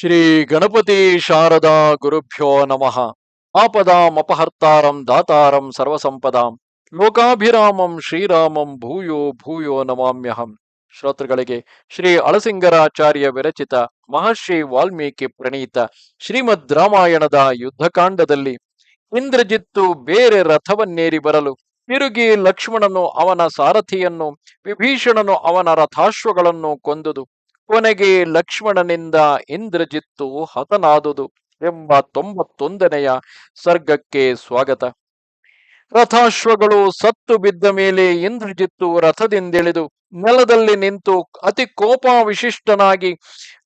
ಶ್ರೀ ಗಣಪತಿ ಶಾರದಾ ಗುರುಭ್ಯೋ ನಮಃ. ಆಪದಾಂ ಅಪಹರ್ತಾರಂ ದಾತಾರಂ ಸರ್ವಸಂಪದಾಂ. ಲೋಕಾಭಿರಾಮಂ ಶ್ರೀರಾಮಂ ಭೂಯೋ ಭೂಯೋ ನಮಾಮ್ಯಹಂ. ಶ್ರೋತೃಗಳಿಗೆ ಶ್ರೀ ಅಳಸಿಂಗರಾಚಾರ್ಯ ವಿರಚಿತ ಮಹರ್ಷಿ ವಾಲ್ಮೀಕಿ ಪ್ರಣೀತ ಶ್ರೀಮದ್ ರಾಮಾಯಣದ ಯುದ್ಧಕಾಂಡದಲ್ಲಿ ಇಂದ್ರಜಿತ್ತು ಬೇರೆ ರಥವನ್ನೇರಿ ಬರಲು, ತಿರುಗಿ ಲಕ್ಷ್ಮಣನು ಅವನ ಸಾರಥಿಯನ್ನು, ವಿಭೀಷಣನು ಅವನ ರಥಾಶ್ವಗಳನ್ನು ಕೊಂದುದು ಕೊನೆಗೆ ಲಕ್ಷ್ಮಣನಿಂದ ಇಂದ್ರಜಿತ್ತು ಹತನಾದುದು ಎಂಬ ತೊಂಬತ್ತೊಂದನೆಯ ಸರ್ಗಕ್ಕೆ ಸ್ವಾಗತ. ರಥಾಶ್ವಗಳು ಸತ್ತು ಬಿದ್ದ ಮೇಲೆ ಇಂದ್ರಜಿತ್ತು ರಥದಿಂದಿಳಿದು ನೆಲದಲ್ಲಿ ನಿಂತು ಅತಿ ಕೋಪಾವಿಶಿಷ್ಟನಾಗಿ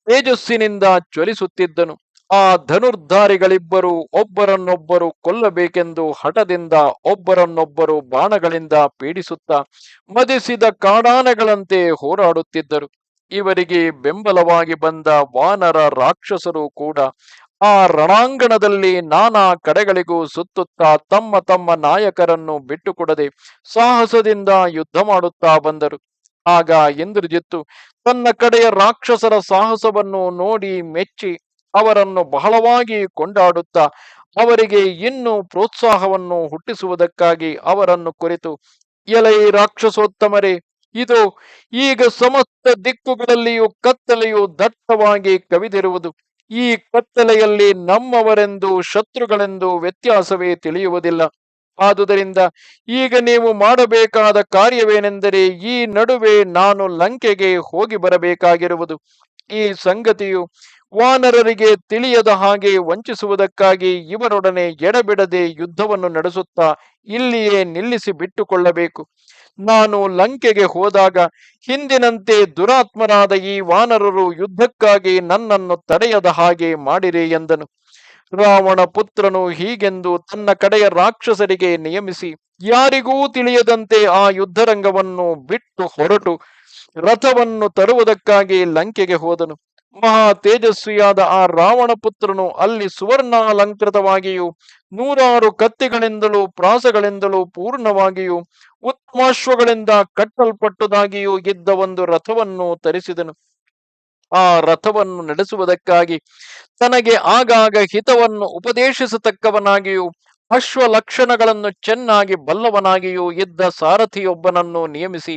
ತೇಜಸ್ಸಿನಿಂದ ಜ್ವಲಿಸುತ್ತಿದ್ದನು. ಆ ಧನುರ್ಧಾರಿಗಳಿಬ್ಬರು ಒಬ್ಬರನ್ನೊಬ್ಬರು ಕೊಲ್ಲಬೇಕೆಂದು ಹಠದಿಂದ ಒಬ್ಬರನ್ನೊಬ್ಬರು ಬಾಣಗಳಿಂದ ಪೀಡಿಸುತ್ತಾ ಮದಿಸಿದ ಕಾಡಾನೆಗಳಂತೆ ಹೋರಾಡುತ್ತಿದ್ದರು. ಇವರಿಗೆ ಬೆಂಬಲವಾಗಿ ಬಂದ ವಾನರ ರಾಕ್ಷಸರು ಕೂಡ ಆ ರಣಾಂಗಣದಲ್ಲಿ ನಾನಾ ಕಡೆಗಳಿಗೂ ಸುತ್ತುತ್ತಾ ತಮ್ಮ ತಮ್ಮ ನಾಯಕರನ್ನು ಬಿಟ್ಟುಕೊಡದೆ ಸಾಹಸದಿಂದ ಯುದ್ಧ ಮಾಡುತ್ತಾ ಬಂದರು. ಆಗ ಇಂದ್ರಜಿತ್ತು ತನ್ನ ಕಡೆಯ ರಾಕ್ಷಸರ ಸಾಹಸವನ್ನು ನೋಡಿ ಮೆಚ್ಚಿ ಅವರನ್ನು ಬಹಳವಾಗಿ ಕೊಂಡಾಡುತ್ತಾ ಅವರಿಗೆ ಇನ್ನೂ ಪ್ರೋತ್ಸಾಹವನ್ನು ಹುಟ್ಟಿಸುವುದಕ್ಕಾಗಿ ಅವರನ್ನು ಕುರಿತು, ಎಲೈ ರಾಕ್ಷಸೋತ್ತಮರೇ ಇದು ಈಗ ಸಮಸ್ತ ದಿಕ್ಕುಗಳಲ್ಲಿಯೂ ಕತ್ತಲೆಯು ದಟ್ಟವಾಗಿ ಕವಿದಿರುವುದು. ಈ ಕತ್ತಲೆಯಲ್ಲಿ ನಮ್ಮವರೆಂದು ಶತ್ರುಗಳೆಂದು ವ್ಯತ್ಯಾಸವೇ ತಿಳಿಯುವುದಿಲ್ಲ. ಆದುದರಿಂದ ಈಗ ನೀವು ಮಾಡಬೇಕಾದ ಕಾರ್ಯವೇನೆಂದರೆ ಈ ನಡುವೆ ನಾನು ಲಂಕೆಗೆ ಹೋಗಿ ಬರಬೇಕಾಗಿರುವುದು. ಈ ಸಂಗತಿಯು ವಾನರರಿಗೆ ತಿಳಿಯದ ಹಾಗೆ ವಂಚಿಸುವುದಕ್ಕಾಗಿ ಇವರೊಡನೆ ಎಡಬಿಡದೆ ಯುದ್ಧವನ್ನು ನಡೆಸುತ್ತಾ ಇಲ್ಲಿಯೇ ನಿಲ್ಲಿಸಿ ಬಿಟ್ಟುಕೊಳ್ಳಬೇಕು ನಾನು ಲಂಕೆಗೆ ಹೋದಾಗ ಹಿಂದಿನಂತೆ ದುರಾತ್ಮರಾದ ಈ ವಾನರರು ಯುದ್ಧಕ್ಕಾಗಿ ನನ್ನನ್ನು ತಡೆಯದ ಹಾಗೆ ಮಾಡಿರಿ ಎಂದನು. ರಾವಣ ಪುತ್ರನು ಹೀಗೆಂದು ತನ್ನ ಕಡೆಯ ರಾಕ್ಷಸರಿಗೆ ನಿಯಮಿಸಿ, ಯಾರಿಗೂ ತಿಳಿಯದಂತೆ ಆ ಯುದ್ಧರಂಗವನ್ನು ಬಿಟ್ಟು ಹೊರಟು ರಥವನ್ನು ತರುವುದಕ್ಕಾಗಿ ಲಂಕೆಗೆ ಹೋದನು. ಮಹಾ ತೇಜಸ್ವಿಯಾದ ಆ ರಾವಣ ಪುತ್ರನು ಅಲ್ಲಿ ಸುವರ್ಣಾಲಂಕೃತವಾಗಿಯೂ, ನೂರಾರು ಕತ್ತಿಗಳಿಂದಲೂ, ಪ್ರಾಸಗಳಿಂದಲೂ ಪೂರ್ಣವಾಗಿಯೂ, ಉತ್ತಮಾಶ್ವಗಳಿಂದ ಕಟ್ಟಲ್ಪಟ್ಟದಾಗಿಯೂ ಇದ್ದ ಒಂದು ರಥವನ್ನು ತರಿಸಿದನು. ಆ ರಥವನ್ನು ನಡೆಸುವುದಕ್ಕಾಗಿ ತನಗೆ ಆಗಾಗ ಹಿತವನ್ನು ಉಪದೇಶಿಸತಕ್ಕವನಾಗಿಯೂ ಅಶ್ವ ಲಕ್ಷಣಗಳನ್ನು ಚೆನ್ನಾಗಿ ಬಲ್ಲವನಾಗಿಯೂ ಇದ್ದ ಸಾರಥಿಯೊಬ್ಬನನ್ನು ನಿಯಮಿಸಿ,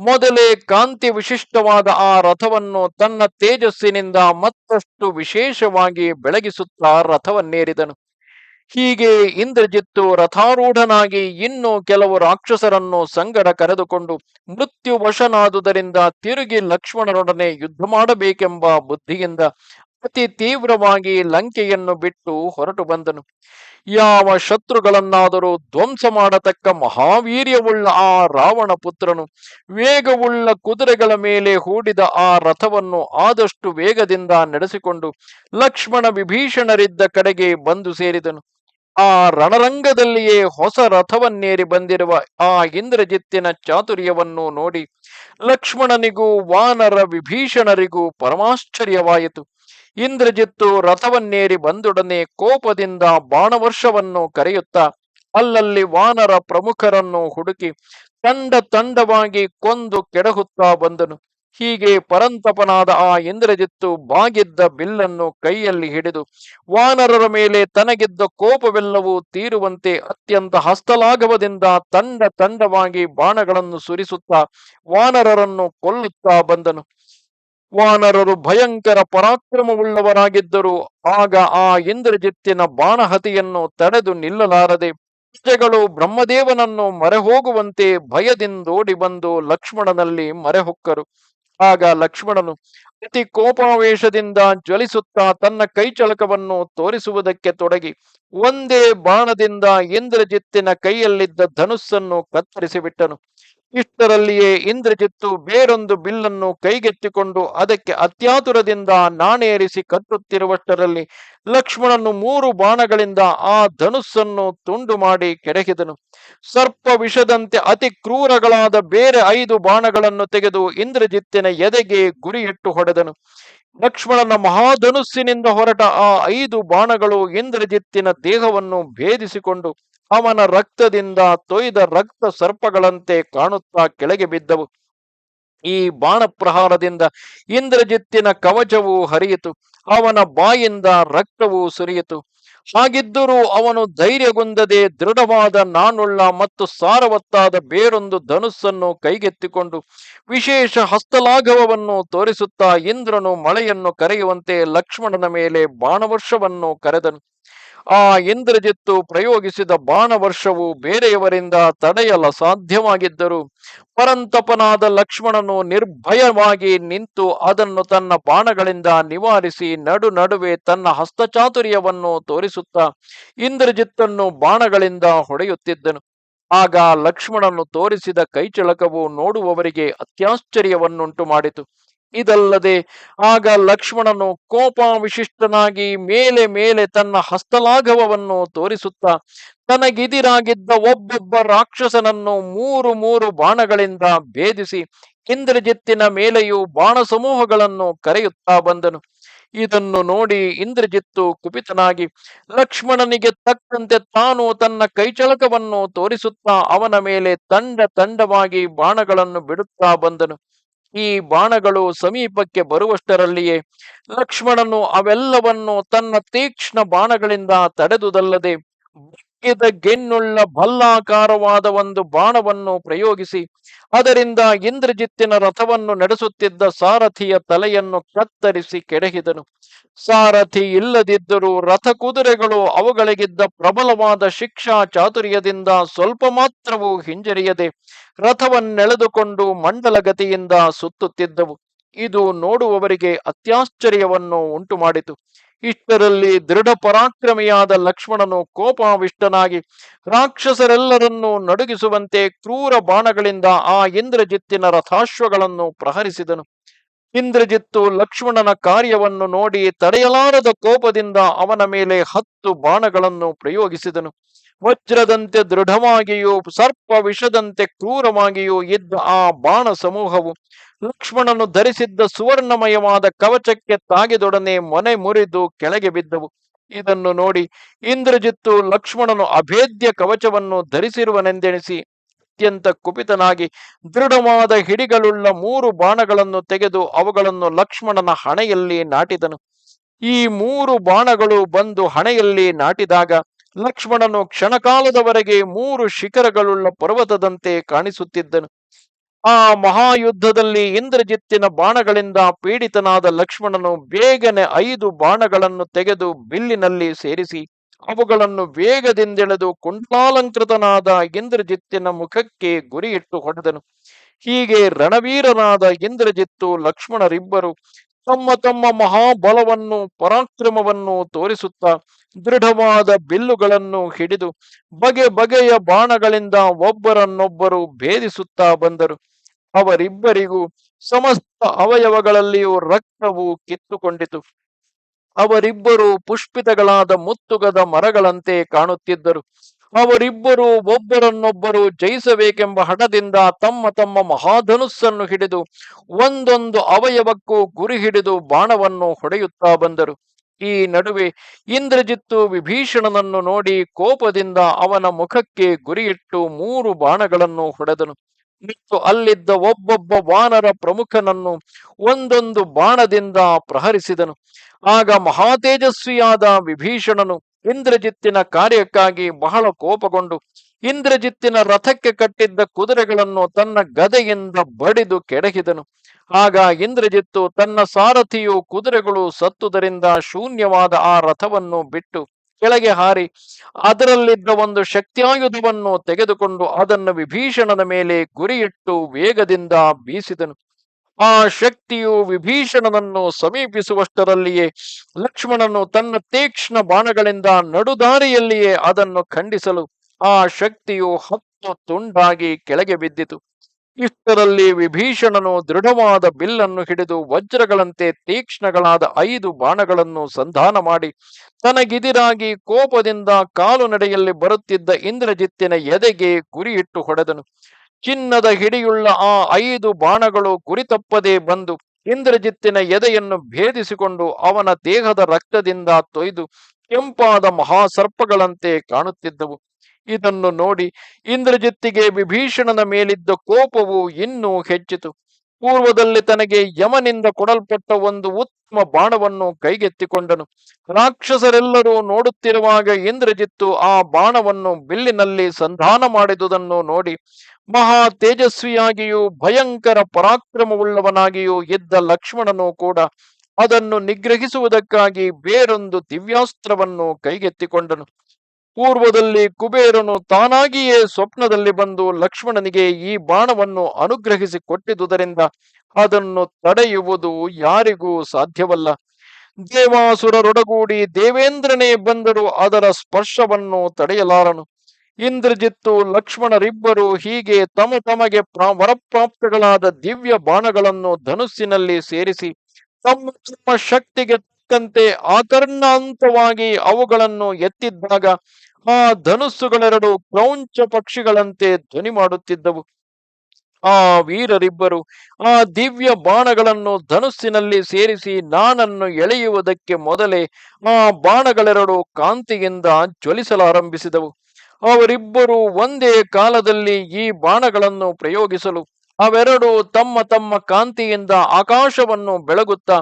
ಮೊದಲೇ ಕಾಂತಿ ವಿಶಿಷ್ಟವಾದ ಆ ರಥವನ್ನು ತನ್ನ ತೇಜಸ್ಸಿನಿಂದ ಮತ್ತಷ್ಟು ವಿಶೇಷವಾಗಿ ಬೆಳಗಿಸುತ್ತಾ ರಥವನ್ನೇರಿದನು. ಹೀಗೆ ಇಂದ್ರಜಿತ್ತು ರಥಾರೂಢನಾಗಿ ಇನ್ನೂ ಕೆಲವು ರಾಕ್ಷಸರನ್ನು ಸಂಗಡ ಕರೆದುಕೊಂಡು ಮೃತ್ಯು ವಶನಾದುದರಿಂದ ತಿರುಗಿ ಲಕ್ಷ್ಮಣರೊಡನೆ ಯುದ್ಧ ಮಾಡಬೇಕೆಂಬ ಬುದ್ಧಿಯಿಂದ ಅತಿ ತೀವ್ರವಾಗಿ ಲಂಕೆಯನ್ನು ಬಿಟ್ಟು ಹೊರಟು ಬಂದನು. ಯಾವ ಶತ್ರುಗಳನ್ನಾದರೂ ಧ್ವಂಸ ಮಾಡತಕ್ಕ ಮಹಾವೀರ್ಯವುಳ್ಳ ಆ ರಾವಣ ಪುತ್ರನು, ವೇಗವುಳ್ಳ ಕುದುರೆಗಳ ಮೇಲೆ ಹೂಡಿದ ಆ ರಥವನ್ನು ಆದಷ್ಟು ವೇಗದಿಂದ ನಡೆಸಿಕೊಂಡು ಲಕ್ಷ್ಮಣ ವಿಭೀಷಣರಿದ್ದ ಕಡೆಗೆ ಬಂದು ಸೇರಿದನು. ಆ ರಣರಂಗದಲ್ಲಿಯೇ ಹೊಸ ರಥವನ್ನೇರಿ ಬಂದಿರುವ ಆ ಇಂದ್ರಜಿತ್ತಿನ ಚಾತುರ್ಯವನ್ನು ನೋಡಿ ಲಕ್ಷ್ಮಣನಿಗೂ ವಾನರ ವಿಭೀಷಣರಿಗೂ ಪರಮಾಶ್ಚರ್ಯವಾಯಿತು. ಇಂದ್ರಜಿತ್ತು ರಥವನ್ನೇರಿ ಬಂದೊಡನೆ ಕೋಪದಿಂದ ಬಾಣವರ್ಷವನ್ನು ಕರೆಯುತ್ತಾ ಅಲ್ಲಲ್ಲಿ ವಾನರ ಪ್ರಮುಖರನ್ನು ಹುಡುಕಿ ತಂಡ ತಂಡವಾಗಿ ಕೊಂದು ಕೆಡಹುತ್ತಾ ಬಂದನು. ಹೀಗೆ ಪರಂತಪನಾದ ಆ ಇಂದ್ರಜಿತ್ತು ಬಾಗಿದ್ದ ಬಿಲ್ಲನ್ನು ಕೈಯಲ್ಲಿ ಹಿಡಿದು ವಾನರರ ಮೇಲೆ ತನಗಿದ್ದ ಕೋಪವೆಲ್ಲವೂ ತೀರುವಂತೆ ಅತ್ಯಂತ ಹಸ್ತಲಾಘವದಿಂದ ತಂಡ ತಂಡವಾಗಿ ಬಾಣಗಳನ್ನು ಸುರಿಸುತ್ತಾ ವಾನರರನ್ನು ಕೊಲ್ಲುತ್ತಾ ಬಂದನು. ವಾನರರು ಭಯಂಕರ ಪರಾಕ್ರಮವುಳ್ಳವರಾಗಿದ್ದರು. ಆಗ ಆ ಇಂದ್ರಜಿತ್ತಿನ ಬಾಣಹತಿಯನ್ನು ತಡೆದು ನಿಲ್ಲಲಾರದೆ, ಪ್ರಜೆಗಳು ಬ್ರಹ್ಮದೇವನನ್ನು ಮರೆಹೋಗುವಂತೆ ಭಯದಿಂದೋಡಿ ಬಂದು ಲಕ್ಷ್ಮಣನಲ್ಲಿ ಮರೆಹೊಕ್ಕರು. ಆಗ ಲಕ್ಷ್ಮಣನು ಅತಿ ಕೋಪಾವೇಶದಿಂದ ಜ್ವಲಿಸುತ್ತಾ ತನ್ನ ಕೈಚಳಕವನ್ನು ತೋರಿಸುವುದಕ್ಕೆ ತೊಡಗಿ, ಒಂದೇ ಬಾಣದಿಂದ ಇಂದ್ರಜಿತ್ತಿನ ಕೈಯಲ್ಲಿದ್ದ ಧನುಸ್ಸನ್ನು ಕತ್ತರಿಸಿ ಬಿಟ್ಟನು ಇಷ್ಟರಲ್ಲಿಯೇ ಇಂದ್ರಜಿತ್ತು ಬೇರೊಂದು ಬಿಲ್ಲನ್ನು ಕೈಗೆತ್ತಿಕೊಂಡು ಅದಕ್ಕೆ ಅತ್ಯಾತುರದಿಂದ ನಾಣೇರಿಸಿ ಕತ್ತುತ್ತಿರುವಷ್ಟರಲ್ಲಿ ಲಕ್ಷ್ಮಣನು ಮೂರು ಬಾಣಗಳಿಂದ ಆ ಧನುಸ್ಸನ್ನು ತುಂಡು ಮಾಡಿ ಕೆಡಹಿದನು. ಸರ್ಪ ವಿಷದಂತೆ ಅತಿ ಕ್ರೂರಗಳಾದ ಬೇರೆ ಐದು ಬಾಣಗಳನ್ನು ತೆಗೆದು ಇಂದ್ರಜಿತ್ತಿನ ಎದೆಗೆ ಗುರಿಯಿಟ್ಟು ಹೊಡೆದನು. ಲಕ್ಷ್ಮಣನ ಮಹಾಧನುಸ್ಸಿನಿಂದ ಹೊರಟ ಆ ಐದು ಬಾಣಗಳು ಇಂದ್ರಜಿತ್ತಿನ ದೇಹವನ್ನು ಭೇದಿಸಿಕೊಂಡು ಅವನ ರಕ್ತದಿಂದ ತೊಯ್ದ ರಕ್ತ ಸರ್ಪಗಳಂತೆ ಕಾಣುತ್ತಾ ಕೆಳಗೆ ಬಿದ್ದವು. ಈ ಬಾಣಪ್ರಹಾರದಿಂದ ಇಂದ್ರಜಿತ್ತಿನ ಕವಚವು ಹರಿಯಿತು. ಅವನ ಬಾಯಿಂದ ರಕ್ತವು ಸುರಿಯಿತು. ಹಾಗಿದ್ದರೂ ಅವನು ಧೈರ್ಯಗೊಂದದೆ ದೃಢವಾದ ನಾಣುಳ್ಳ ಮತ್ತು ಸಾರವತ್ತಾದ ಬೇರೊಂದು ಧನುಸ್ಸನ್ನು ಕೈಗೆತ್ತಿಕೊಂಡು ವಿಶೇಷ ಹಸ್ತಲಾಘವವನ್ನು ತೋರಿಸುತ್ತಾ ಇಂದ್ರನು ಮಳೆಯನ್ನು ಕರೆಯುವಂತೆ ಲಕ್ಷ್ಮಣನ ಮೇಲೆ ಬಾಣವರ್ಷವನ್ನು ಕರೆದನು. ಆ ಇಂದ್ರಜಿತ್ತು ಪ್ರಯೋಗಿಸಿದ ಬಾಣವರ್ಷವು ಬೇರೆಯವರಿಂದ ತಡೆಯಲ ಸಾಧ್ಯವಾಗಿದ್ದರು ಪರಂತಪನಾದ ಲಕ್ಷ್ಮಣನು ನಿರ್ಭಯವಾಗಿ ನಿಂತು ಅದನ್ನು ತನ್ನ ಬಾಣಗಳಿಂದ ನಿವಾರಿಸಿ ನಡು ನಡುವೆ ತನ್ನ ಹಸ್ತಚಾತುರ್ಯವನ್ನು ತೋರಿಸುತ್ತಾ ಇಂದ್ರಜಿತ್ತನ್ನು ಬಾಣಗಳಿಂದ ಹೊಡೆಯುತ್ತಿದ್ದನು. ಆಗ ಲಕ್ಷ್ಮಣನು ತೋರಿಸಿದ ಕೈಚಳಕವು ನೋಡುವವರಿಗೆ ಅತ್ಯಾಶ್ಚರ್ಯವನ್ನುಂಟು ಮಾಡಿತು ಇದಲ್ಲದೆ ಆಗ ಲಕ್ಷ್ಮಣನು ಕೋಪ ವಿಶಿಷ್ಟನಾಗಿ ಮೇಲೆ ಮೇಲೆ ತನ್ನ ಹಸ್ತಲಾಘವವನ್ನು ತೋರಿಸುತ್ತಾ, ತನಗಿದಿರಾಗಿದ್ದ ಒಬ್ಬೊಬ್ಬ ರಾಕ್ಷಸನನ್ನು ಮೂರು ಮೂರು ಬಾಣಗಳಿಂದ ಭೇದಿಸಿ ಇಂದ್ರಜಿತ್ತಿನ ಮೇಲೆಯೂ ಬಾಣ ಸಮೂಹಗಳನ್ನು ಕರೆಯುತ್ತಾ ಬಂದನು. ಇದನ್ನು ನೋಡಿ ಇಂದ್ರಜಿತ್ತು ಕುಪಿತನಾಗಿ, ಲಕ್ಷ್ಮಣನಿಗೆ ತಕ್ಕಂತೆ ತಾನು ತನ್ನ ಕೈಚಳಕವನ್ನು ತೋರಿಸುತ್ತಾ ಅವನ ಮೇಲೆ ತಂಡ ತಂಡವಾಗಿ ಬಾಣಗಳನ್ನು ಬಿಡುತ್ತಾ ಬಂದನು. ಈ ಬಾಣಗಳು ಸಮೀಪಕ್ಕೆ ಬರುವಷ್ಟರಲ್ಲಿಯೇ ಲಕ್ಷ್ಮಣನು ಅವೆಲ್ಲವನ್ನು ತನ್ನ ತೀಕ್ಷ್ಣ ಬಾಣಗಳಿಂದ ತಡೆದುದಲ್ಲದೆ ಬಗ್ಗಿದ ಗೆನ್ನುಳ್ಳ ಭಲ್ಲಾಕಾರವಾದ ಒಂದು ಬಾಣವನ್ನು ಪ್ರಯೋಗಿಸಿ, ಅದರಿಂದ ಇಂದ್ರಜಿತ್ತಿನ ರಥವನ್ನು ನಡೆಸುತ್ತಿದ್ದ ಸಾರಥಿಯ ತಲೆಯನ್ನು ಕತ್ತರಿಸಿ ಕೆಡಹಿದನು. ಸಾರಥಿ ಇಲ್ಲದಿದ್ದರೂ ರಥ ಕುದುರೆಗಳು ಅವುಗಳಿಗಿದ್ದ ಪ್ರಬಲವಾದ ಶಿಕ್ಷಾ ಚಾತುರ್ಯದಿಂದ ಸ್ವಲ್ಪ ಮಾತ್ರವೂ ಹಿಂಜರಿಯದೆ ರಥವನ್ನೆಳೆದುಕೊಂಡು ಮಂಡಲಗತಿಯಿಂದ ಸುತ್ತುತ್ತಿದ್ದವು. ಇದು ನೋಡುವವರಿಗೆ ಅತ್ಯಾಶ್ಚರ್ಯವನ್ನು ಉಂಟು ಮಾಡಿತು ಇಷ್ಟರಲ್ಲಿ ದೃಢ ಪರಾಕ್ರಮಿಯಾದ ಲಕ್ಷ್ಮಣನು ಕೋಪಾವಿಷ್ಟನಾಗಿ ರಾಕ್ಷಸರೆಲ್ಲರನ್ನೂ ನಡುಗಿಸುವಂತೆ ಕ್ರೂರ ಬಾಣಗಳಿಂದ ಆ ಇಂದ್ರಜಿತ್ತಿನ ರಥಾಶ್ವಗಳನ್ನು ಪ್ರಹರಿಸಿದನು. ಇಂದ್ರಜಿತ್ತು ಲಕ್ಷ್ಮಣನ ಕಾರ್ಯವನ್ನು ನೋಡಿ ತಡೆಯಲಾರದ ಕೋಪದಿಂದ ಅವನ ಮೇಲೆ ಹತ್ತು ಬಾಣಗಳನ್ನು ಪ್ರಯೋಗಿಸಿದನು. ವಜ್ರದಂತೆ ದೃಢವಾಗಿಯೂ ಸರ್ಪ ವಿಷದಂತೆ ಕ್ರೂರವಾಗಿಯೂ ಇದ್ದ ಆ ಬಾಣ ಸಮೂಹವು ಲಕ್ಷ್ಮಣನು ಧರಿಸಿದ್ದ ಸುವರ್ಣಮಯವಾದ ಕವಚಕ್ಕೆ ತಾಗಿದೊಡನೆ ಮೊನೆ ಮುರಿದು ಕೆಳಗೆ ಬಿದ್ದವು. ಇದನ್ನು ನೋಡಿ ಇಂದ್ರಜಿತ್ತು ಲಕ್ಷ್ಮಣನು ಅಭೇದ್ಯ ಕವಚವನ್ನು ಧರಿಸಿರುವನೆಂದೆಣಿಸಿ ಅತ್ಯಂತ ಕುಪಿತನಾಗಿ ದೃಢವಾದ ಹಿಡಿಗಳುಳ್ಳ ಮೂರು ಬಾಣಗಳನ್ನು ತೆಗೆದು ಅವುಗಳನ್ನು ಲಕ್ಷ್ಮಣನ ಹಣೆಯಲ್ಲಿ ನಾಟಿದನು. ಈ ಮೂರು ಬಾಣಗಳು ಬಂದು ಹಣೆಯಲ್ಲಿ ನಾಟಿದಾಗ ಲಕ್ಷ್ಮಣನು ಕ್ಷಣಕಾಲದವರೆಗೆ ಮೂರು ಶಿಖರಗಳುಳ್ಳ ಪರ್ವತದಂತೆ ಕಾಣಿಸುತ್ತಿದ್ದನು. ಆ ಮಹಾಯುದ್ಧದಲ್ಲಿ ಇಂದ್ರಜಿತ್ತಿನ ಬಾಣಗಳಿಂದ ಪೀಡಿತನಾದ ಲಕ್ಷ್ಮಣನು ಬೇಗನೆ ಐದು ಬಾಣಗಳನ್ನು ತೆಗೆದು ಬಿಲ್ಲಿನಲ್ಲಿ ಸೇರಿಸಿ, ಅವುಗಳನ್ನು ವೇಗದಿಂದೆಳೆದು ಕುಂಡಲಾಲಂಕೃತನಾದ ಇಂದ್ರಜಿತ್ತಿನ ಮುಖಕ್ಕೆ ಗುರಿಯಿಟ್ಟು ಹೊಡೆದನು. ಹೀಗೆ ರಣವೀರನಾದ ಇಂದ್ರಜಿತ್ತು ಲಕ್ಷ್ಮಣರಿಬ್ಬರು ತಮ್ಮ ತಮ್ಮ ಮಹಾಬಲವನ್ನು, ಪರಾಕ್ರಮವನ್ನು ತೋರಿಸುತ್ತಾ ದೃಢವಾದ ಬಿಲ್ಲುಗಳನ್ನು ಹಿಡಿದು ಬಗೆ ಬಗೆಯ ಬಾಣಗಳಿಂದ ಒಬ್ಬರನ್ನೊಬ್ಬರು ಭೇದಿಸುತ್ತಾ ಬಂದರು. ಅವರಿಬ್ಬರಿಗೂ ಸಮಸ್ತ ಅವಯವಗಳಲ್ಲಿಯೂ ರಕ್ತವು ಕಿತ್ತುಕೊಂಡಿತು. ಅವರಿಬ್ಬರು ಪುಷ್ಪಿತಗಳಾದ ಮುತ್ತುಗದ ಮರಗಳಂತೆ ಕಾಣುತ್ತಿದ್ದರು. ಅವರಿಬ್ಬರು ಒಬ್ಬರನ್ನೊಬ್ಬರು ಜಯಿಸಬೇಕೆಂಬ ಹಠದಿಂದ ತಮ್ಮ ತಮ್ಮ ಮಹಾಧನುಸ್ಸನ್ನು ಹಿಡಿದು ಒಂದೊಂದು ಅವಯವಕ್ಕೂ ಗುರಿ ಹಿಡಿದು ಬಾಣವನ್ನು ಹೊಡೆಯುತ್ತಾ ಬಂದರು. ಈ ನಡುವೆ ಇಂದ್ರಜಿತ್ತು ವಿಭೀಷಣನನ್ನು ನೋಡಿ ಕೋಪದಿಂದ ಅವನ ಮುಖಕ್ಕೆ ಗುರಿಯಿಟ್ಟು ಮೂರು ಬಾಣಗಳನ್ನು ಹೊಡೆದನು. ಮತ್ತು ಅಲ್ಲಿದ್ದ ಒಬ್ಬೊಬ್ಬ ವಾನರ ಪ್ರಮುಖನನ್ನು ಒಂದೊಂದು ಬಾಣದಿಂದ ಪ್ರಹರಿಸಿದನು. ಆಗ ಮಹಾತೇಜಸ್ವಿಯಾದ ವಿಭೀಷಣನು ಇಂದ್ರಜಿತ್ತಿನ ಕಾರ್ಯಕ್ಕಾಗಿ ಬಹಳ ಕೋಪಗೊಂಡು ಇಂದ್ರಜಿತ್ತಿನ ರಥಕ್ಕೆ ಕಟ್ಟಿದ್ದ ಕುದುರೆಗಳನ್ನು ತನ್ನ ಗದೆಯಿಂದ ಬಡಿದು ಕೆಡಹಿದನು. ಆಗ ಇಂದ್ರಜಿತ್ತು ತನ್ನ ಸಾರಥಿಯು ಕುದುರೆಗಳು ಸತ್ತುದರಿಂದ ಶೂನ್ಯವಾದ ಆ ರಥವನ್ನು ಬಿಟ್ಟು ಕೆಳಗೆ ಹಾರಿ, ಅದರಲ್ಲಿದ್ದ ಒಂದು ಶಕ್ತಿಯಾಯುಧವನ್ನು ತೆಗೆದುಕೊಂಡು ಅದನ್ನು ವಿಭೀಷಣನ ಮೇಲೆ ಗುರಿಯಿಟ್ಟು ವೇಗದಿಂದ ಬೀಸಿದನು. ಆ ಶಕ್ತಿಯು ವಿಭೀಷಣನನ್ನು ಸಮೀಪಿಸುವಷ್ಟರಲ್ಲಿಯೇ ಲಕ್ಷ್ಮಣನು ತನ್ನ ತೀಕ್ಷ್ಣ ಬಾಣಗಳಿಂದ ನಡುದಾರಿಯಲ್ಲಿಯೇ ಅದನ್ನು ಖಂಡಿಸಲು ಆ ಶಕ್ತಿಯು ಹತ್ತು ತುಂಡಾಗಿ ಕೆಳಗೆ ಬಿದ್ದಿತು. ಇಷ್ಟರಲ್ಲಿ ವಿಭೀಷಣನು ದೃಢವಾದ ಬಿಲ್ಲನ್ನು ಹಿಡಿದು ವಜ್ರಗಳಂತೆ ತೀಕ್ಷ್ಣಗಳಾದ ಐದು ಬಾಣಗಳನ್ನು ಸಂಧಾನ ಮಾಡಿ, ತನಗಿದಿರಾಗಿ ಕೋಪದಿಂದ ಕಾಲು ನಡೆಯಲ್ಲಿ ಬರುತ್ತಿದ್ದ ಇಂದ್ರಜಿತ್ತಿನ ಎದೆಗೆ ಗುರಿಯಿಟ್ಟು ಹೊಡೆದನು. ಚಿನ್ನದ ಹಿಡಿಯುಳ್ಳ ಆ ಐದು ಬಾಣಗಳು ಗುರಿತಪ್ಪದೆ ಬಂದು ಇಂದ್ರಜಿತ್ತಿನ ಎದೆಯನ್ನು ಭೇದಿಸಿಕೊಂಡು ಅವನ ದೇಹದ ರಕ್ತದಿಂದ ತೊಯ್ದು ಕೆಂಪಾದ ಮಹಾಸರ್ಪಗಳಂತೆ ಕಾಣುತ್ತಿದ್ದವು. ಇದನ್ನು ನೋಡಿ ಇಂದ್ರಜಿತ್ತಿಗೆ ವಿಭೀಷಣನ ಮೇಲಿದ್ದ ಕೋಪವು ಇನ್ನೂ ಹೆಚ್ಚಿತು. ಪೂರ್ವದಲ್ಲಿ ತನಗೆ ಯಮನಿಂದ ಕೊಡಲ್ಪಟ್ಟ ಒಂದು ಉತ್ತಮ ಬಾಣವನ್ನು ಕೈಗೆತ್ತಿಕೊಂಡನು. ರಾಕ್ಷಸರೆಲ್ಲರೂ ನೋಡುತ್ತಿರುವಾಗ ಇಂದ್ರಜಿತ್ತು ಆ ಬಾಣವನ್ನು ಬಿಲ್ಲಿನಲ್ಲಿ ಸಂಧಾನ ಮಾಡಿದುದನ್ನು ನೋಡಿ ಮಹಾ ತೇಜಸ್ವಿಯಾಗಿಯೂ ಭಯಂಕರ ಪರಾಕ್ರಮವುಳ್ಳವನಾಗಿಯೂ ಇದ್ದ ಲಕ್ಷ್ಮಣನು ಕೂಡ ಅದನ್ನು ನಿಗ್ರಹಿಸುವುದಕ್ಕಾಗಿ ಬೇರೊಂದು ದಿವ್ಯಾಸ್ತ್ರವನ್ನು ಕೈಗೆತ್ತಿಕೊಂಡನು. ಪೂರ್ವದಲ್ಲಿ ಕುಬೇರನು ತಾನಾಗಿಯೇ ಸ್ವಪ್ನದಲ್ಲಿ ಬಂದು ಲಕ್ಷ್ಮಣನಿಗೆ ಈ ಬಾಣವನ್ನು ಅನುಗ್ರಹಿಸಿ ಕೊಟ್ಟಿದುದರಿಂದ ಅದನ್ನು ತಡೆಯುವುದು ಯಾರಿಗೂ ಸಾಧ್ಯವಲ್ಲ. ದೇವಾಸುರರೊಡಗೂಡಿ ದೇವೇಂದ್ರನೇ ಬಂದರೂ ಅದರ ಸ್ಪರ್ಶವನ್ನು ತಡೆಯಲಾರನು. ಇಂದ್ರಜಿತ್ತು ಲಕ್ಷ್ಮಣರಿಬ್ಬರು ಹೀಗೆ ತಮ ತಮಗೆ ವರಪ್ರಾಪ್ತಗಳಾದ ದಿವ್ಯ ಬಾಣಗಳನ್ನು ಧನುಸ್ಸಿನಲ್ಲಿ ಸೇರಿಸಿ ತಮ್ಮ ತಮ್ಮ ಶಕ್ತಿಗೆ ತಕ್ಕಂತೆ ಆಕರ್ಣಾಂತವಾಗಿ ಅವುಗಳನ್ನು ಎತ್ತಿದ್ದಾಗ ಆ ಧನುಸ್ಸುಗಳೆರಡು ಕ್ರೌಂಚ ಪಕ್ಷಿಗಳಂತೆ ಧ್ವನಿ ಮಾಡುತ್ತಿದ್ದವು. ಆ ವೀರರಿಬ್ಬರು ಆ ದಿವ್ಯ ಬಾಣಗಳನ್ನು ಧನುಸ್ಸಿನಲ್ಲಿ ಸೇರಿಸಿ ನಾನನ್ನು ಎಳೆಯುವುದಕ್ಕೆ ಮೊದಲೇ ಆ ಬಾಣಗಳೆರಡು ಕಾಂತಿಯಿಂದ ಜ್ವಲಿಸಲಾರಂಭಿಸಿದವು. ಅವರಿಬ್ಬರು ಒಂದೇ ಕಾಲದಲ್ಲಿ ಈ ಬಾಣಗಳನ್ನು ಪ್ರಯೋಗಿಸಲು ಅವೆರಡು ತಮ್ಮ ತಮ್ಮ ಕಾಂತಿಯಿಂದ ಆಕಾಶವನ್ನು ಬೆಳಗುತ್ತಾ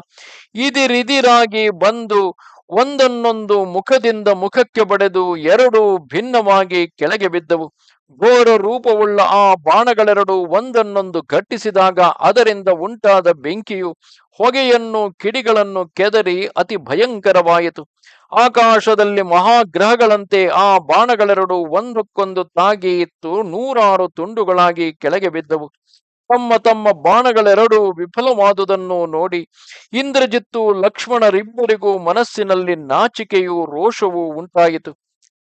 ಇದಿರಿದಿರಾಗಿ ಬಂದು ಒಂದನ್ನೊಂದು ಮುಖದಿಂದ ಮುಖಕ್ಕೆ ಬಡೆದು ಎರಡು ಭಿನ್ನವಾಗಿ ಕೆಳಗೆ ಬಿದ್ದವು. ಘೋರ ರೂಪವುಳ್ಳ ಆ ಬಾಣಗಳೆರಡು ಒಂದನ್ನೊಂದು ಘಟ್ಟಿಸಿದಾಗ ಅದರಿಂದ ಉಂಟಾದ ಬೆಂಕಿಯು ಹೊಗೆಯನ್ನು ಕಿಡಿಗಳನ್ನು ಕೆದರಿ ಅತಿ ಭಯಂಕರವಾಯಿತು. ಆಕಾಶದಲ್ಲಿ ಮಹಾಗ್ರಹಗಳಂತೆ ಆ ಬಾಣಗಳೆರಡು ಒಂದಕ್ಕೊಂದು ತಾಗಿ ಇತ್ತು ನೂರಾರು ತುಂಡುಗಳಾಗಿ ಕೆಳಗೆ ಬಿದ್ದವು. ತಮ್ಮ ತಮ್ಮ ಬಾಣಗಳೆರಡು ವಿಫಲವಾದುದನ್ನು ನೋಡಿ ಇಂದ್ರಜಿತ್ತು ಲಕ್ಷ್ಮಣರಿಬ್ಬರಿಗೂ ಮನಸ್ಸಿನಲ್ಲಿ ನಾಚಿಕೆಯೂ ರೋಷವೂ ಉಂಟಾಯಿತು.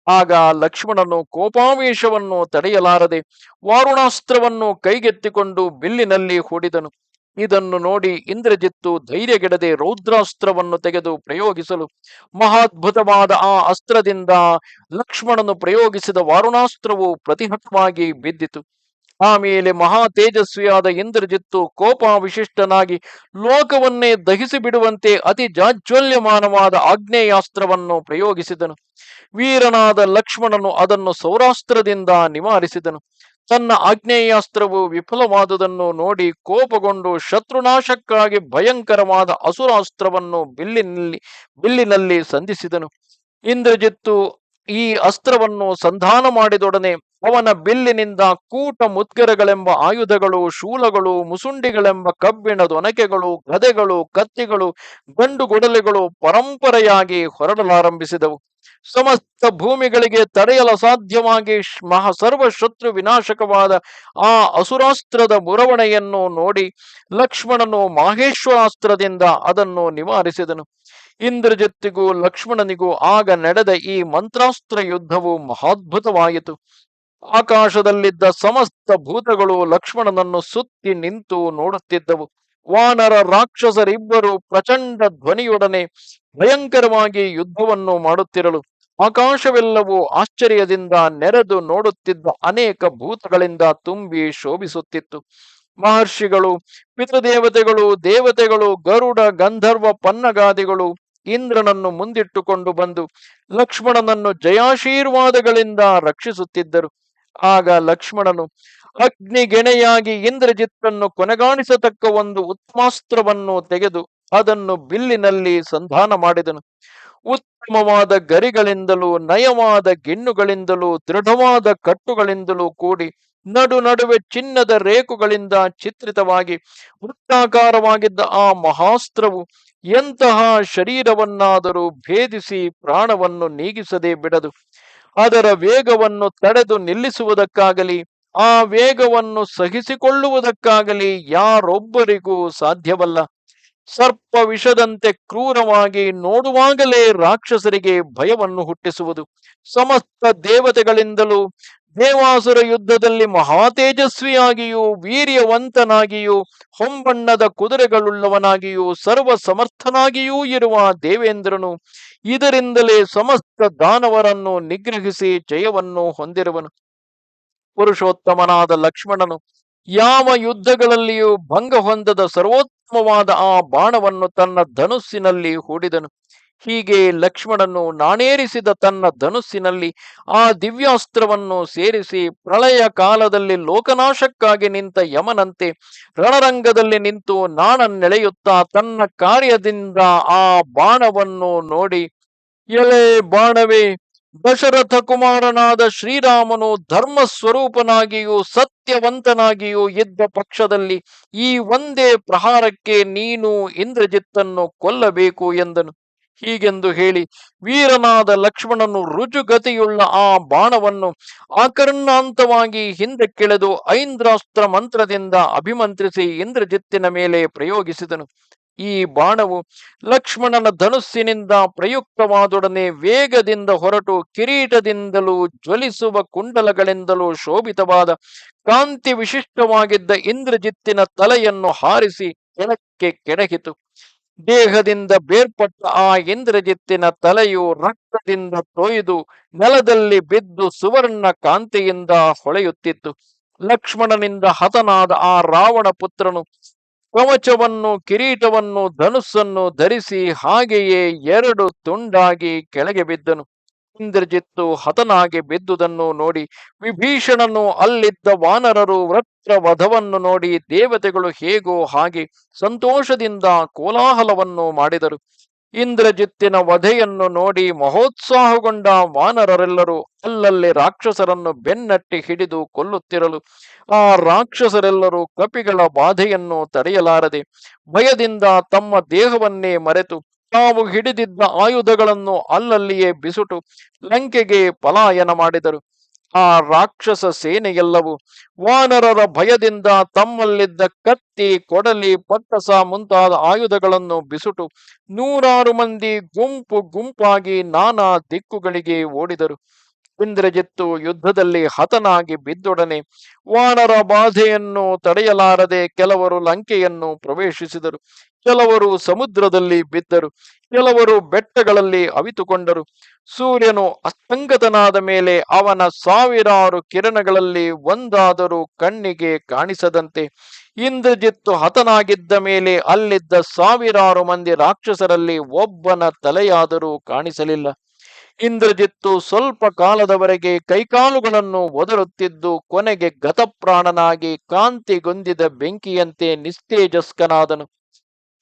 ಆಗ ಲಕ್ಷ್ಮಣನು ಕೋಪಾವೇಶವನ್ನು ತಡೆಯಲಾರದೆ ವಾರುಣಾಸ್ತ್ರವನ್ನು ಕೈಗೆತ್ತಿಕೊಂಡು ಬಿಲ್ಲಿನಲ್ಲಿ ಹೂಡಿದನು. ಇದನ್ನು ನೋಡಿ ಇಂದ್ರಜಿತ್ತು ಧೈರ್ಯಗೆಡದೆ ರೌದ್ರಾಸ್ತ್ರವನ್ನು ತೆಗೆದು ಪ್ರಯೋಗಿಸಲು ಮಹಾದ್ಭುತವಾದ ಆ ಅಸ್ತ್ರದಿಂದ ಲಕ್ಷ್ಮಣನು ಪ್ರಯೋಗಿಸಿದ ವಾರುಣಾಸ್ತ್ರವು ಪ್ರತಿಹತವಾಗಿ ಬಿದ್ದಿತು. ಆಮೇಲೆ ಮಹಾ ತೇಜಸ್ವಿಯಾದ ಇಂದ್ರಜಿತ್ತು ಕೋಪ ವಿಶಿಷ್ಟನಾಗಿ ಲೋಕವನ್ನೇ ದಹಿಸಿ ಬಿಡುವಂತೆ ಅತಿ ಜಾಜ್ವಲ್ಯಮಾನವಾದ ಆಗ್ನೇಯಾಸ್ತ್ರವನ್ನು ಪ್ರಯೋಗಿಸಿದನು. ವೀರನಾದ ಲಕ್ಷ್ಮಣನು ಅದನ್ನು ಸೌರಾಸ್ತ್ರದಿಂದ ನಿವಾರಿಸಿದನು. ತನ್ನ ಆಗ್ನೇಯಾಸ್ತ್ರವು ವಿಫಲವಾದುದನ್ನು ನೋಡಿ ಕೋಪಗೊಂಡು ಶತ್ರುನಾಶಕ್ಕಾಗಿ ಭಯಂಕರವಾದ ಅಸುರಾಸ್ತ್ರವನ್ನು ಬಿಲ್ಲಿನಲ್ಲಿ ಬಿಲ್ಲಿನಲ್ಲಿ ಸಂಧಿಸಿದನು. ಇಂದ್ರಜಿತ್ತು ಈ ಅಸ್ತ್ರವನ್ನು ಸಂಧಾನ ಮಾಡಿದೊಡನೆ ಅವನ ಬಿಲ್ಲಿನಿಂದ ಕೂಟ ಮುದ್ಗರಗಳೆಂಬ ಆಯುಧಗಳು, ಶೂಲಗಳು, ಮುಸುಂಡಿಗಳೆಂಬ ಕಬ್ಬಿಣ ದೊನಕೆಗಳು, ಗದೆಗಳು, ಕತ್ತಿಗಳು ಗಂಡು ಗೊಡಲೆಗಳು ಪರಂಪರೆಯಾಗಿ ಹೊರಡಲಾರಂಭಿಸಿದವು. ಸಮಸ್ತ ಭೂಮಿಗಳಿಗೆ ತಡೆಯಲು ಸಾಧ್ಯವಾಗಿ ಮಹಾ ಸರ್ವ ಶತ್ರು ವಿನಾಶಕವಾದ ಆ ಅಸುರಾಸ್ತ್ರದ ಮುರವಣೆಯನ್ನು ನೋಡಿ ಲಕ್ಷ್ಮಣನು ಮಾಹೇಶ್ವರಾಸ್ತ್ರದಿಂದ ಅದನ್ನು ನಿವಾರಿಸಿದನು. ಇಂದ್ರಜಿತ್ತಿಗೂ ಲಕ್ಷ್ಮಣನಿಗೂ ಆಗ ನಡೆದ ಈ ಮಂತ್ರಾಸ್ತ್ರ ಯುದ್ಧವು ಮಹಾದ್ಭುತವಾಯಿತು. ಆಕಾಶದಲ್ಲಿದ್ದ ಸಮಸ್ತ ಭೂತಗಳು ಲಕ್ಷ್ಮಣನನ್ನು ಸುತ್ತಿ ನಿಂತು ನೋಡುತ್ತಿದ್ದವು. ವಾನರ ರಾಕ್ಷಸರಿಬ್ಬರು ಪ್ರಚಂಡ ಧ್ವನಿಯೊಡನೆ ಭಯಂಕರವಾಗಿ ಯುದ್ಧವನ್ನು ಮಾಡುತ್ತಿರಲು ಆಕಾಶವೆಲ್ಲವೂ ಆಶ್ಚರ್ಯದಿಂದ ನೆರೆದು ನೋಡುತ್ತಿದ್ದ ಅನೇಕ ಭೂತಗಳಿಂದ ತುಂಬಿ ಶೋಭಿಸುತ್ತಿತ್ತು. ಮಹರ್ಷಿಗಳು, ಪಿತೃದೇವತೆಗಳು, ದೇವತೆಗಳು, ಗರುಡ, ಗಂಧರ್ವ, ಪನ್ನಗಾದಿಗಳು ಇಂದ್ರನನ್ನು ಮುಂದಿಟ್ಟುಕೊಂಡು ಬಂದು ಲಕ್ಷ್ಮಣನನ್ನು ಜಯಾಶೀರ್ವಾದಗಳಿಂದ ರಕ್ಷಿಸುತ್ತಿದ್ದರು. ಆಗ ಲಕ್ಷ್ಮಣನು ಅಗ್ನಿಗೆಣೆಯಾಗಿ ಇಂದ್ರಜಿತ್ತನ್ನು ಕೊನೆಗಾಣಿಸತಕ್ಕ ಒಂದು ಉತ್ಮಾಸ್ತ್ರವನ್ನು ತೆಗೆದು ಅದನ್ನು ಬಿಲ್ಲಿನಲ್ಲಿ ಸಂಧಾನ ಮಾಡಿದನು. ಉತ್ತಮವಾದ ಗರಿಗಳಿಂದಲೂ ನಯವಾದ ಗಿಣ್ಣುಗಳಿಂದಲೂ ದೃಢವಾದ ಕಟ್ಟುಗಳಿಂದಲೂ ಕೂಡಿ ನಡು ನಡುವೆ ಚಿನ್ನದ ರೇಖುಗಳಿಂದ ಚಿತ್ರಿತವಾಗಿ ವೃತ್ತಾಕಾರವಾಗಿದ್ದ ಆ ಮಹಾಸ್ತ್ರವು ಎಂತಹ ಶರೀರವನ್ನಾದರೂ ಭೇದಿಸಿ ಪ್ರಾಣವನ್ನು ನೀಗಿಸದೆ ಬಿಡದು. ಅದರ ವೇಗವನ್ನು ತಡೆದು ನಿಲ್ಲಿಸುವುದಕ್ಕಾಗಲಿ, ಆ ವೇಗವನ್ನು ಸಹಿಸಿಕೊಳ್ಳುವುದಕ್ಕಾಗಲಿ ಯಾರೊಬ್ಬರಿಗೂ ಸಾಧ್ಯವಲ್ಲ. ಸರ್ಪ ವಿಷದಂತೆ ಕ್ರೂರವಾಗಿ ನೋಡುವಾಗಲೇ ರಾಕ್ಷಸರಿಗೆ ಭಯವನ್ನು ಹುಟ್ಟಿಸುವುದು. ಸಮಸ್ತ ದೇವತೆಗಳಿಂದಲೂ ದೇವಾಸುರ ಯುದ್ಧದಲ್ಲಿ ಮಹಾತೇಜಸ್ವಿಯಾಗಿಯೂ ವೀರ್ಯವಂತನಾಗಿಯೂ ಹೊಂಬಣ್ಣದ ಕುದುರೆಗಳುಳ್ಳವನಾಗಿಯೂ ಸರ್ವ ಸಮರ್ಥನಾಗಿಯೂ ಇರುವ ದೇವೇಂದ್ರನು ಇದರಿಂದಲೇ ಸಮಸ್ತ ದಾನವರನ್ನು ನಿಗ್ರಹಿಸಿ ಜಯವನ್ನು ಹೊಂದಿರುವನು. ಪುರುಷೋತ್ತಮನಾದ ಲಕ್ಷ್ಮಣನು ಯಾವ ಯುದ್ಧಗಳಲ್ಲಿಯೂ ಭಂಗ ಹೊಂದದ ಸರ್ವೋತ್ತಮವಾದ ಆ ಬಾಣವನ್ನು ತನ್ನ ಧನುಸ್ಸಿನಲ್ಲಿ ಹೂಡಿದನು. ಹೀಗೆ ಲಕ್ಷ್ಮಣನು ನಾಣೇರಿಸಿದ ತನ್ನ ಧನುಸ್ಸಿನಲ್ಲಿ ಆ ದಿವ್ಯಾಸ್ತ್ರವನ್ನು ಸೇರಿಸಿ ಪ್ರಳಯ ಕಾಲದಲ್ಲಿ ಲೋಕನಾಶಕ್ಕಾಗಿ ನಿಂತ ಯಮನಂತೆ ರಣರಂಗದಲ್ಲಿ ನಿಂತು ನಾಣನ್ನೆಳೆಯುತ್ತಾ ತನ್ನ ಕಾರ್ಯದಿಂದ ಆ ಬಾಣವನ್ನು ನೋಡಿ ಎಲೆ ಬಾಣವೇ, ದಶರಥ ಕುಮಾರನಾದ ಶ್ರೀರಾಮನು ಧರ್ಮ ಸ್ವರೂಪನಾಗಿಯೂ ಸತ್ಯವಂತನಾಗಿಯೂ ಇದ್ದ ಪಕ್ಷದಲ್ಲಿ ಈ ಒಂದೇ ಪ್ರಹಾರಕ್ಕೆ ನೀನು ಇಂದ್ರಜಿತ್ತನ್ನು ಕೊಲ್ಲಬೇಕು ಎಂದನು. ಹೀಗೆಂದು ಹೇಳಿ ವೀರನಾದ ಲಕ್ಷ್ಮಣನು ರುಜುಗತಿಯುಳ್ಳ ಆ ಬಾಣವನ್ನು ಆಕರ್ಣಾಂತವಾಗಿ ಹಿಂದೆ ಕೆಳೆದು ಐಂದ್ರಾಸ್ತ್ರ ಮಂತ್ರದಿಂದ ಅಭಿಮಂತ್ರಿಸಿ ಇಂದ್ರಜಿತ್ತಿನ ಮೇಲೆ ಪ್ರಯೋಗಿಸಿದನು. ಈ ಬಾಣವು ಲಕ್ಷ್ಮಣನ ಧನುಸ್ಸಿನಿಂದ ಪ್ರಯುಕ್ತವಾದೊಡನೆ ವೇಗದಿಂದ ಹೊರಟು ಕಿರೀಟದಿಂದಲೂ ಜ್ವಲಿಸುವ ಕುಂಡಲಗಳಿಂದಲೂ ಶೋಭಿತವಾದ ಕಾಂತಿ ವಿಶಿಷ್ಟವಾಗಿದ್ದ ಇಂದ್ರಜಿತ್ತಿನ ತಲೆಯನ್ನು ಹಾರಿಸಿ ಕೆಳಕ್ಕೆ ಕೆಡಹಿತು. ದೇಹದಿಂದ ಬೇರ್ಪಟ್ಟ ಆ ಇಂದ್ರಜಿತ್ತಿನ ತಲೆಯು ರಕ್ತದಿಂದ ತೊಯ್ದು ನೆಲದಲ್ಲಿ ಬಿದ್ದು ಸುವರ್ಣ ಕಾಂತಿಯಿಂದ ಹೊಳೆಯುತ್ತಿತ್ತು. ಲಕ್ಷ್ಮಣನಿಂದ ಹತನಾದ ಆ ರಾವಣ ಪುತ್ರನು ಕವಚವನ್ನು, ಕಿರೀಟವನ್ನು, ಧನುಸ್ಸನ್ನು ಧರಿಸಿ ಹಾಗೆಯೇ ಎರಡು ತುಂಡಾಗಿ ಕೆಳಗೆ ಬಿದ್ದನು. ಇಂದ್ರಜಿತ್ತು ಹತನಾಗಿ ಬಿದ್ದುದನ್ನು ನೋಡಿ ವಿಭೀಷಣನು ಅಲ್ಲಿದ್ದ ವಾನರರು ವೃತ್ರ ವಧವನ್ನು ನೋಡಿ ದೇವತೆಗಳು ಹೇಗೋ ಹಾಗೆ ಸಂತೋಷದಿಂದ ಕೋಲಾಹಲವನ್ನು ಮಾಡಿದರು. ಇಂದ್ರಜಿತ್ತಿನ ವಧೆಯನ್ನು ನೋಡಿ ಮಹೋತ್ಸಾಹಗೊಂಡ ವಾನರರೆಲ್ಲರೂ ಅಲ್ಲಲ್ಲಿ ರಾಕ್ಷಸರನ್ನು ಬೆನ್ನಟ್ಟಿ ಹಿಡಿದು ಕೊಲ್ಲುತ್ತಿರಲು, ಆ ರಾಕ್ಷಸರೆಲ್ಲರೂ ಕಪಿಗಳ ಬಾಧೆಯನ್ನು ತಡೆಯಲಾರದೆ ಭಯದಿಂದ ತಮ್ಮ ದೇಹವನ್ನೇ ಮರೆತು ತಾವು ಹಿಡಿದಿದ್ದ ಆಯುಧಗಳನ್ನು ಅಲ್ಲಲ್ಲಿಯೇ ಬಿಸುಟು ಲಂಕೆಗೆ ಪಲಾಯನ ಮಾಡಿದರು. ಆ ರಾಕ್ಷಸ ಸೇನೆಯೆಲ್ಲವೂ ವಾನರರ ಭಯದಿಂದ ತಮ್ಮಲ್ಲಿದ್ದ ಕತ್ತಿ, ಕೊಡಲಿ, ಪಟ್ಟಸ ಮುಂತಾದ ಆಯುಧಗಳನ್ನು ಬಿಸುಟು ನೂರಾರು ಮಂದಿ ಗುಂಪು ಗುಂಪಾಗಿ ನಾನಾ ದಿಕ್ಕುಗಳಿಗೆ ಓಡಿದರು. ಇಂದ್ರಜಿತ್ತು ಯುದ್ಧದಲ್ಲಿ ಹತನಾಗಿ ಬಿದ್ದೊಡನೆ ವಾನರ ಬಾಧೆಯನ್ನು ತಡೆಯಲಾರದೆ ಕೆಲವರು ಲಂಕೆಯನ್ನು ಪ್ರವೇಶಿಸಿದರು. ಕೆಲವರು ಸಮುದ್ರದಲ್ಲಿ ಬಿದ್ದರು, ಕೆಲವರು ಬೆಟ್ಟಗಳಲ್ಲಿ ಅವಿತುಕೊಂಡರು. ಸೂರ್ಯನು ಅಸ್ತಂಗತನಾದ ಮೇಲೆ ಅವನ ಸಾವಿರಾರು ಕಿರಣಗಳಲ್ಲಿ ಒಂದಾದರೂ ಕಣ್ಣಿಗೆ ಕಾಣಿಸದಂತೆ. ಇಂದ್ರಜಿತ್ತು ಹತನಾಗಿದ್ದ ಮೇಲೆ ಅಲ್ಲಿದ್ದ ಸಾವಿರಾರು ಮಂದಿ ರಾಕ್ಷಸರಲ್ಲಿ ಒಬ್ಬನ ತಲೆಯಾದರೂ ಕಾಣಿಸಲಿಲ್ಲ. ಇಂದ್ರಜಿತ್ತು ಸ್ವಲ್ಪ ಕಾಲದವರೆಗೆ ಕೈಕಾಲುಗಳನ್ನು ಒದರುತ್ತಿದ್ದು ಕೊನೆಗೆ ಗತಪ್ರಾಣನಾಗಿ ಕಾಂತಿಗೊಂದಿದ ಬೆಂಕಿಯಂತೆ ನಿಸ್ತೇಜಸ್ಕನಾದನು.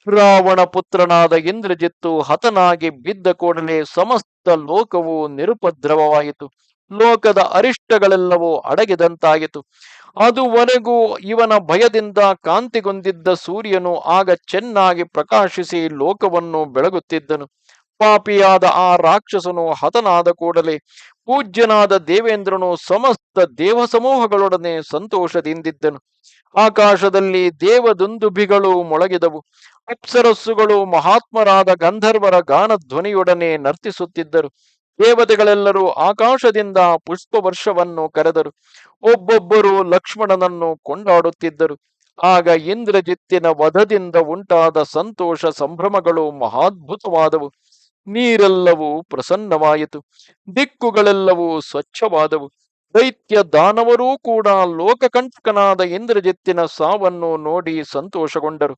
ರಾವಣ ಪುತ್ರನಾದ ಇಂದ್ರಜಿತ್ತು ಹತನಾಗಿ ಬಿದ್ದ ಕೂಡಲೇ ಸಮಸ್ತ ಲೋಕವು ನಿರುಪದ್ರವವಾಯಿತು. ಲೋಕದ ಅರಿಷ್ಟಗಳೆಲ್ಲವೂ ಅಡಗಿದಂತಾಯಿತು. ಅದುವರೆಗೂ ಇವನ ಭಯದಿಂದ ಕಾಂತಿಗೊಂದಿದ್ದ ಸೂರ್ಯನು ಆಗ ಚೆನ್ನಾಗಿ ಪ್ರಕಾಶಿಸಿ ಲೋಕವನ್ನು ಬೆಳಗುತ್ತಿದ್ದನು. ಪಾಪಿಯಾದ ಆ ರಾಕ್ಷಸನು ಹತನಾದ ಕೂಡಲೇ ಪೂಜ್ಯನಾದ ದೇವೇಂದ್ರನು ಸಮಸ್ತ ದೇವ ಸಮೂಹಗಳೊಡನೆ ಸಂತೋಷದಿಂದಿದ್ದನು. ಆಕಾಶದಲ್ಲಿ ದೇವದುಂದುಭಿಗಳು ಮೊಳಗಿದವು. ಅಪ್ಸರಸ್ಸುಗಳು ಮಹಾತ್ಮರಾದ ಗಂಧರ್ವರ ಗಾನ ಧ್ವನಿಯೊಡನೆ ನರ್ತಿಸುತ್ತಿದ್ದರು. ದೇವತೆಗಳೆಲ್ಲರೂ ಆಕಾಶದಿಂದ ಪುಷ್ಪ ವರ್ಷವನ್ನು ಕರೆದರು. ಒಬ್ಬೊಬ್ಬರು ಲಕ್ಷ್ಮಣನನ್ನು ಕೊಂಡಾಡುತ್ತಿದ್ದರು. ಆಗ ಇಂದ್ರಜಿತ್ತಿನ ವಧದಿಂದ ಉಂಟಾದ ಸಂತೋಷ ಸಂಭ್ರಮಗಳು ಮಹಾದ್ಭುತವಾದವು. ನೀರೆಲ್ಲವೂ ಪ್ರಸನ್ನವಾಯಿತು. ದಿಕ್ಕುಗಳೆಲ್ಲವೂ ಸ್ವಚ್ಛವಾದವು. ದೈತ್ಯ ದಾನವರೂ ಕೂಡ ಲೋಕಕಂಟಕನಾದ ಇಂದ್ರಜಿತ್ತಿನ ಸಾವನ್ನು ನೋಡಿ ಸಂತೋಷಗೊಂಡರು.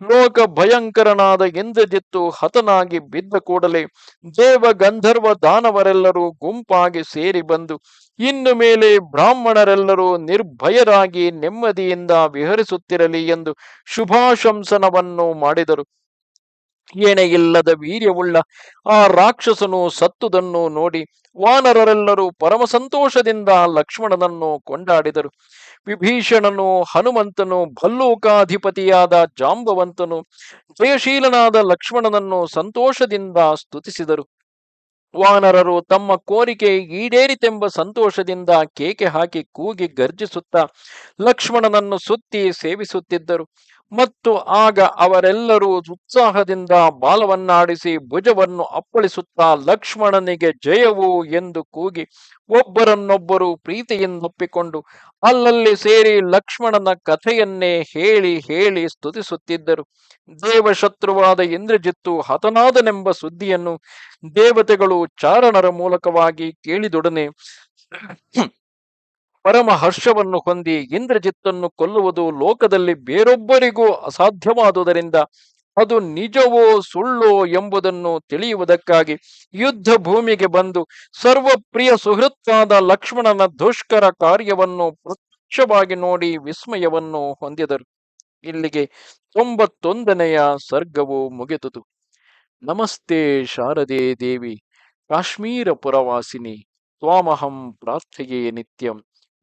ಲೋಕ ಭಯಂಕರನಾದ ಇಂದ್ರಜಿತ್ತು ಹತನಾಗಿ ಬಿದ್ದ ಕೂಡಲೇ ದೇವ ಗಂಧರ್ವ ದಾನವರೆಲ್ಲರೂ ಗುಂಪಾಗಿ ಸೇರಿ ಬಂದು, ಇನ್ನು ಮೇಲೆ ಬ್ರಾಹ್ಮಣರೆಲ್ಲರೂ ನಿರ್ಭಯರಾಗಿ ನೆಮ್ಮದಿಯಿಂದ ವಿಹರಿಸುತ್ತಿರಲಿ ಎಂದು ಶುಭಾಶಂಸನವನ್ನು ಮಾಡಿದರು. ಏನೆಯಿಲ್ಲದ ವೀರ್ಯವುಳ್ಳ ಆ ರಾಕ್ಷಸನು ಸತ್ತುದನ್ನು ನೋಡಿ ವಾನರರೆಲ್ಲರೂ ಪರಮ ಸಂತೋಷದಿಂದ ಲಕ್ಷ್ಮಣನನ್ನು ಕೊಂಡಾಡಿದರು. ವಿಭೀಷಣನು, ಹನುಮಂತನು, ಭಲ್ಲೂಕಾಧಿಪತಿಯಾದ ಜಾಂಬವಂತನು, ಜಯಶೀಲನಾದ ಲಕ್ಷ್ಮಣನನ್ನು ಸಂತೋಷದಿಂದ ಸ್ತುತಿಸಿದರು. ವಾನರರು ತಮ್ಮ ಕೋರಿಕೆ ಈಡೇರಿತೆಂಬ ಸಂತೋಷದಿಂದ ಕೇಕೆ ಹಾಕಿ ಕೂಗಿ ಗರ್ಜಿಸುತ್ತಾ ಲಕ್ಷ್ಮಣನನ್ನು ಸುತ್ತಿ ಸೇವಿಸುತ್ತಿದ್ದರು. ಮತ್ತು ಆಗ ಅವರೆಲ್ಲರೂ ಉತ್ಸಾಹದಿಂದ ಬಾಲವನ್ನಾಡಿಸಿ ಭುಜವನ್ನು ಅಪ್ಪಳಿಸುತ್ತಾ ಲಕ್ಷ್ಮಣನಿಗೆ ಜಯವು ಎಂದು ಕೂಗಿ ಒಬ್ಬರನ್ನೊಬ್ಬರು ಪ್ರೀತಿಯಿಂದಪ್ಪಿಕೊಂಡು ಅಲ್ಲಲ್ಲಿ ಸೇರಿ ಲಕ್ಷ್ಮಣನ ಕಥೆಯನ್ನೇ ಹೇಳಿ ಹೇಳಿ ಸ್ತುತಿಸುತ್ತಿದ್ದರು. ದೇವಶತ್ರುವಾದ ಇಂದ್ರಜಿತ್ತು ಹತನಾದನೆಂಬ ಸುದ್ದಿಯನ್ನು ದೇವತೆಗಳು ಚಾರಣರ ಮೂಲಕವಾಗಿ ಕೇಳಿದೊಡನೆ ಪರಮ ಹರ್ಷವನ್ನು ಹೊಂದಿ ಇಂದ್ರಜಿತ್ತನ್ನು ಕೊಲ್ಲುವುದು ಲೋಕದಲ್ಲಿ ಬೇರೊಬ್ಬರಿಗೂ ಅಸಾಧ್ಯವಾದುದರಿಂದ ಅದು ನಿಜವೋ ಸುಳ್ಳೋ ಎಂಬುದನ್ನು ತಿಳಿಯುವುದಕ್ಕಾಗಿ ಯುದ್ಧ ಭೂಮಿಗೆ ಬಂದು ಸರ್ವಪ್ರಿಯ ಸುಹೃತ್ವಾದ ಲಕ್ಷ್ಮಣನ ದುಷ್ಕರ ಕಾರ್ಯವನ್ನು ಪ್ರತ್ಯಕ್ಷವಾಗಿ ನೋಡಿ ವಿಸ್ಮಯವನ್ನು ಹೊಂದಿದರು. ಇಲ್ಲಿಗೆ ತೊಂಬತ್ತೊಂದನೆಯ ಸರ್ಗವು ಮುಗಿದುದು. ನಮಸ್ತೆ ಶಾರದೆ ದೇವಿ, ಕಾಶ್ಮೀರ ಪುರವಾಸಿನಿ, ತ್ವಾಮಹಂ ಪ್ರಾರ್ಥೆಯೇ ನಿತ್ಯಂ.